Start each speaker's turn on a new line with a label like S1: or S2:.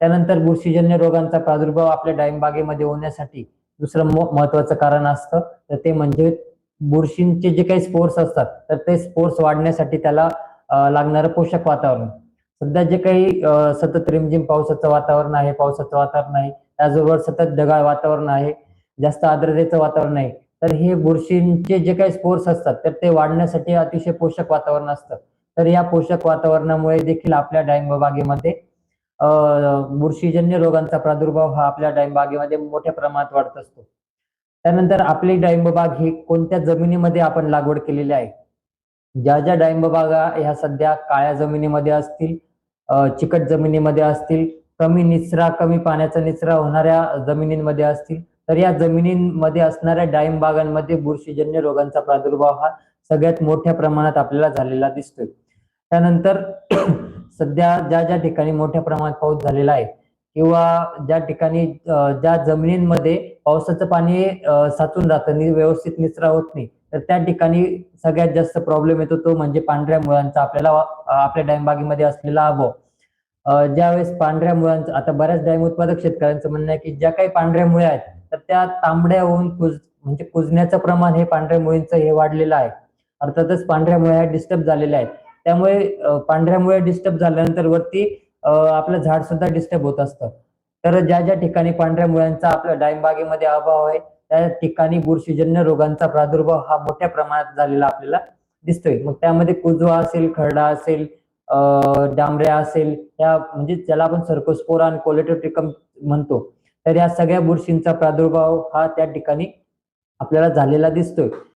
S1: त्यानंतर बुरशीजन्य रोगांचा प्रादुर्भाव आपल्या डाळिंबागेमध्ये होण्यासाठी दुसरं महत्वाचं कारण असतं. तर ते म्हणजे बुरशींचे जे काही स्पोर्स असतात तर ते स्पोर्स वाढण्यासाठी त्याला लागणारं पोषक वातावरण. सध्या जे काही सतत रिमझिम पावसाचं वातावरण आहे पावसाचं वातावरण आहे त्याचबरोबर सतत ढगाळ वातावरण आहे जास्त आर्द्रतेचं वातावरण आहे तर हे बुरशींचे जे काही स्पोर्स असतात तर ते वाढण्यासाठी अतिशय पोषक वातावरण असतं. तर या पोषक वातावरणामुळे देखील आपल्या डाळिंब बागेमध्ये बुरशीजन्य रोगांचा प्रादुर्भाव हा आपल्या डाळिंबागेमध्ये मोठ्या प्रमाणात वाढत असतो. त्यानंतर आपली डाळिंब बाग ही कोणत्या जमिनीमध्ये आपण लागवड केलेली आहे? ज्या ज्या डाळिंब बागा ह्या सध्या काळ्या जमिनीमध्ये असतील चिकट जमिनीमध्ये असतील कमी निचरा कमी पाण्याचा निचरा होणाऱ्या जमिनींमध्ये असतील तर या जमिनींमध्ये असणाऱ्या डाळिंब बागांमध्ये बुरशीजन्य रोगांचा प्रादुर्भाव हा सगळ्यात मोठ्या प्रमाणात आपल्याला झालेला दिसतोय. त्यानंतर सध्या ज्या ज्या ठिकाणी मोठ्या प्रमाणात पाऊस झालेला आहे किंवा ज्या ठिकाणी ज्या जमिनींमध्ये पावसाचं पाणी साचून राहतं व्यवस्थित निचरा होत नाही तर त्या ठिकाणी सगळ्यात जास्त प्रॉब्लेम येतो तो म्हणजे पांढऱ्या मुळांचा आपल्याला आपल्या डाळिंबागेमध्ये असलेला अभाव. ज्यावेळेस पांढऱ्या मुळांचा आता बऱ्याच डायम उत्पादक शेतकऱ्यांचं म्हणणं आहे की ज्या काही पांढऱ्या मुळे आहेत तर त्या तांबड्या होऊन कुज म्हणजे कुजण्याचं प्रमाण हे पांढऱ्या मुळींचं हे वाढलेलं आहे. अर्थातच पांढऱ्या मुळ्या डिस्टर्ब झालेल्या आहेत. त्यामुळे पांढऱ्यामुळे पांढऱ्या मुळे डिस्टर्ब झाल्यानंतर वरती आपलं झाड सुद्धा डिस्टर्ब होत असतं. तर ज्या ज्या ठिकाणी पांढऱ्या मुळ्यांचा आपल्या डाळिंबागेमध्ये अभाव आहे त्या ठिकाणी बुरशीजन्य रोगांचा प्रादुर्भाव हा मोठ्या प्रमाणात झालेला आपल्याला दिसतोय. मग त्यामध्ये कुजवा असेल खरडा असेल डांबऱ्या असेल या म्हणजे ज्याला आपण सर्कोस्पोरा आणि कोलेटोट्रिकम म्हणतो तर या सगळ्या बुरशींचा प्रादुर्भाव हा त्या ठिकाणी आपल्याला झालेला दिसतोय.